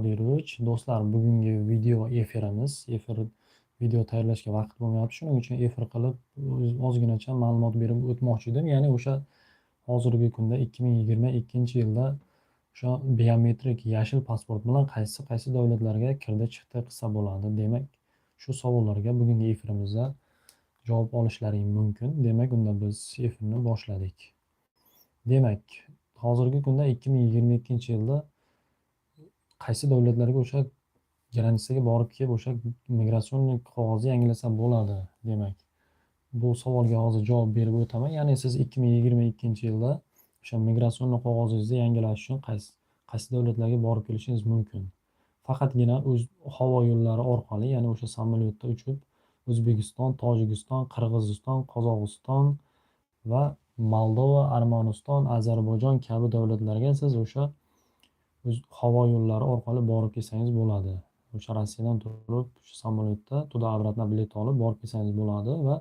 Qodirovich. Do'stlar, bugungi video efirimiz, efir video tayyorlashga vaqt bo'lmayapti. Shuning uchun efir qilib, ozginacha ma'lumot berib o'tmoqchi edim. Ya'ni o'sha hozirgi kunda 2022-yilda o'sha biometrik yashil pasport bilan qaysi qaysi davlatlarga kirdi chiqdi qilsa bo'ladi. Demak, shu savollarga bugungi efirimizda javob olishlaring mumkin. Demak, unda biz efirni boshladik. Demak, hozirgi kunda 2022-yilda qaysi davlatlarga o'sha granitsaga borib kelib o'sha migratsion qog'ozni yangilasa bo'ladi demak bu savolga hozir javob berib o'taman. Ya'ni siz 2022 yilda o'sha migratsion qog'ozingizni yangilash uchun qaysi qaysi davlatlarga borib kelishingiz mumkin? Faqatgina o'z havo yo'llari orqali ya'ni o'sha samolyotda uchib o'zbekiston tojikiston qirg'iziston qozog'iston va moldova armaniston ozarbayjon kabi davlatlarga siz o'sha havo yo'llari orqali borib kelsangiz bo'ladi. O'sha rossiyadan turib shu samolyotda туда обратно bilet olib borib kelsangiz bo'ladi va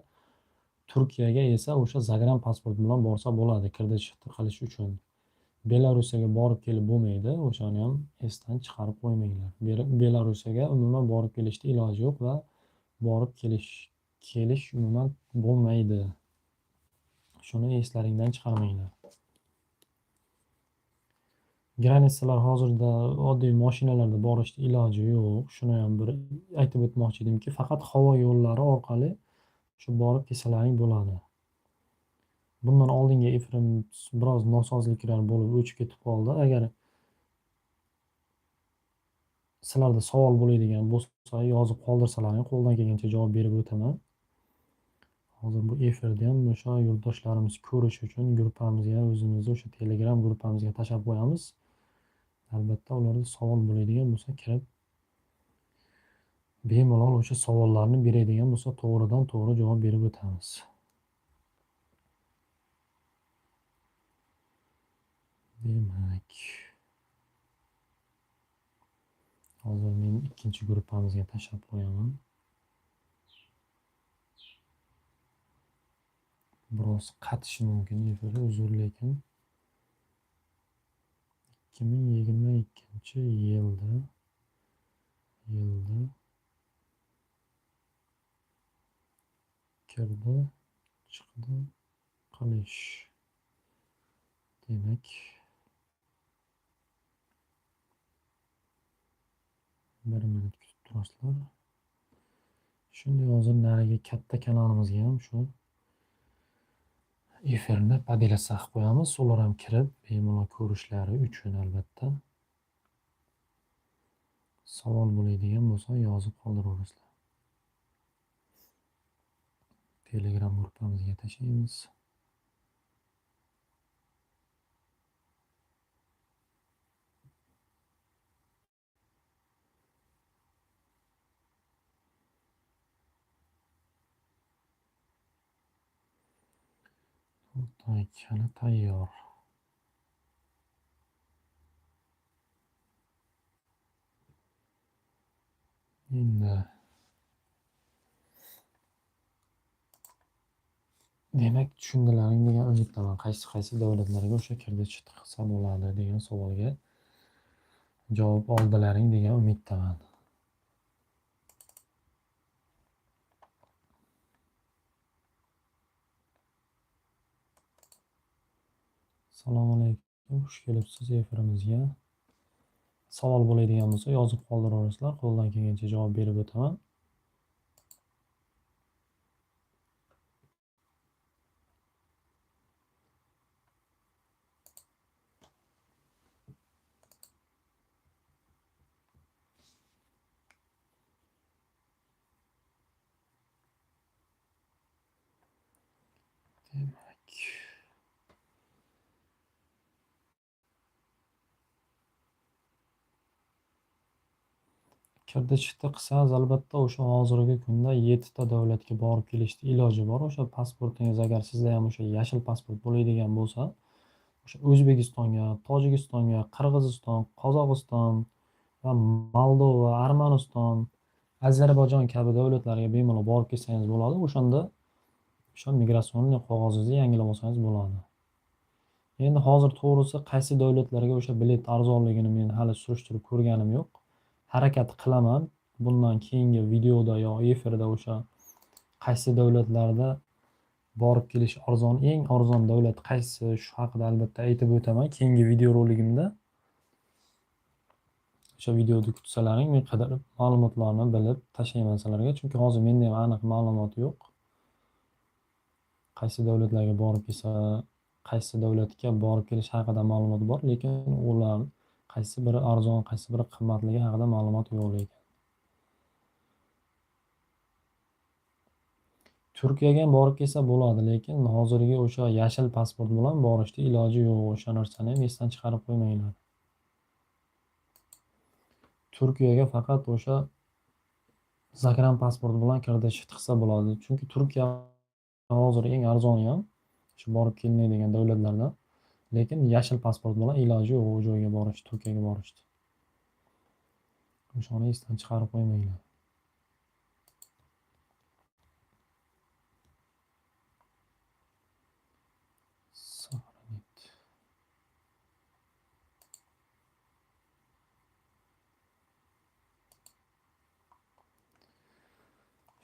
turkiyaga esa o'sha zagran pasport bilan borsa bo'ladi kirdi chiqdi qilish uchun. Belorussiyaga borib kelib bo'lmaydi o'shani ham esdan chiqarib qo'ymanglar. Belorussiyaga umuman borib kelishni iloji yo'q va borib kelish kelish umuman bo'lmaydi. Shuni eslaringdan chiqarmanglar. Granitsalar hozirda oddiy mashinalarda borishni iloji yo'q. Shuni ham bir aytib o'tmoqchi edimki faqat havo yo'llari orqali shu borib kelsalaring bo'ladi. Bundan oldingi efirim biroz nosozliklar bo'lib o'chib ketib qoldi. Agar sizlarda savol bo'ladigan bo'lsa yozib qoldirsalaring qo'ldan kelgancha javob berib o'taman. Hozir bu efirni ham o'sha yurtdoshlarimiz ko'rish uchun gruppamizga o'zimizni o'sha telegram gruppamizga tashlab qo'yamiz. Albatta ularda savol bo'ladigan bo'lsa kirib bemalol o'sha savollarni beradigan bo'lsa to'g'ridan to'g'ri javob berib o'tamiz demak hozir men ikkinchi gruppamizga tashlab qo'yaman biroz qatishi mumkin efiri uzr lekin ikki ming yigirma ikkinchi yilda yilda kirdi chiqdi qilish demak bir minut kutib turasizlar shunday hozir narigi katta kanalimizga ham shu efirni podelatsiya qilib qo'yamiz ular ham kirib bemalol ko'rishlari uchun albatta. Savol bo'ladigan bo'lsa yozib qoldiraverasizlar telegram gruppamizga tashlaymiz Hali tayyor. Endi demak tushundilaring degan umiddaman. Qaysi qaysi davlatlarga o'sha kirdi chiqsa bo'ladi degan savolga javob oldilaring degan umiddaman. Assalomu alaykum, xush kelibsiz efirimizga. Savol bo'ladigan bo'lsa yozib qoldiraverasizlar, qo'ldan kelgancha javob berib o'taman. Demak kirdi chiqdi qilsangiz albatta o'sha hozirgi kunda yettita davlatga borib kelishni iloji bor. O'sha pasportingiz agar sizda ham o'sha yashil pasport bo'ladigan bo'lsa o'sha o'zbekistonga tojikistonga qirg'iziston qozog'iston va moldova armaniston ozarbayjon kabi davlatlarga bemalol borib kelsangiz bo'ladi. O'shanda o'sha migratsion qog'ozingizni yangilab olsangiz bo'ladi. Endi hozir to'g'risi qaysi davlatlarga o'sha bilet arzonligini men hali surishtirib ko'rganim yo'q. Harakat qilaman. Bundan keyingi videoda yo efirda o'sha qaysi davlatlarda borib kelish arzon, eng arzon davlat qaysi shu haqida albatta aytib o'taman keyingi videoroligimda. O'sha videoni kutsalaring men qidirib ma'lumotlarni bilib tashlayman sizlarga. Chunki hozir menda ham aniq ma'lumot yo'q. Qaysi davlatlarga borib kelsa, qaysi davlatga borib kelish haqida ma'lumot bor, lekin ular qaysi biri arzon, qaysi biri qimmatligi haqida ma'lumot yo'q lekin. Turkiyaga ham borib kelsa bo'ladi, lekin hozirgi o'sha yashil pasport bilan borishni iloji yo'q. O'sha narsani ham esdan chiqarib qo'ymanglar. Turkiyaga faqat o'sha zagranipasport bilan kiritish chiqsa bo'ladi. Chunki Turkiya hozir eng arzoni ham shu borib kelmaydigan davlatlardan. Lekin yashil pasport bilan iloji yo'q u joyga borish, Turkiyaga borishni. O'shani esdan chiqarib qo'ymanglar.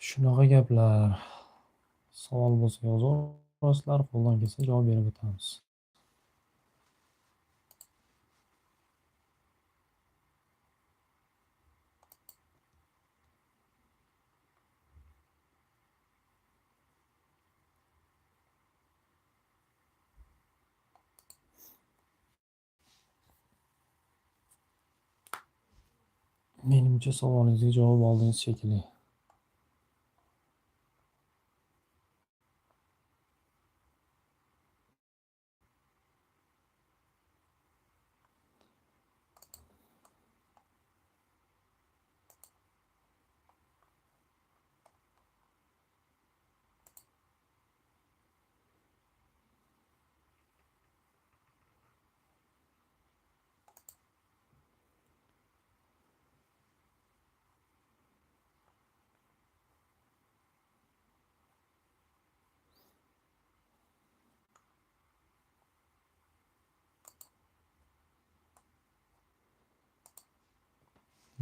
Shunaqa gaplar. Savol bo'lsa yozaverasizlar, qo'ldan kelsa javob berib o'tamiz. Menimcha savolingizga javob oldingiz shekilli.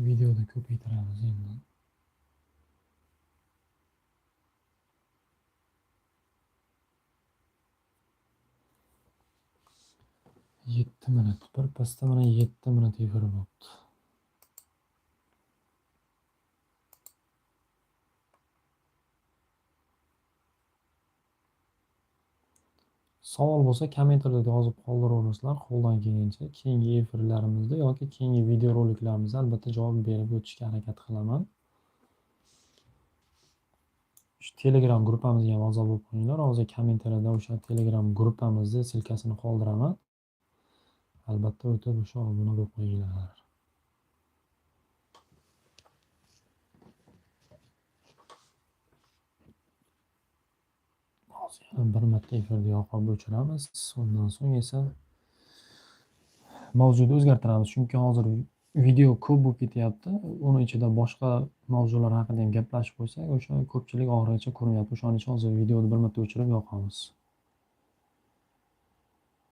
videoda köpeği teravizeyim lan. yetti minut birpasda mana yetti minut yugurib bo'libdi Savol bo'lsa kommentariyada yozib qoldiraverasizlar qo'ldan kelgancha. Keyingi efirlarimizda yoki keyingi videoroliklarimizda albatta javob berib o'tishga harakat qilaman. Shu Telegram gruppamizga ham a'zo bo'lib qo'yinglar. Hozir kommentariyada o'sha Telegram gruppamizni silkasini qoldiraman. Albatta o'tib o'sha obuna bo'lib qo'yinglar. Bir marta efirni yoqib o'chiramiz. Undan so'ng esa mavzuni o'zgartiramiz. Chunki hozir video ko'p bo'lib ketyapti. Uni ichida boshqa mavzular haqida ham gaplashib qo'ysak, o'sha ko'pchilik oxirigacha ko'rmayapti. O'shaning uchun hozir videoni bir marta o'chirib yoqamiz.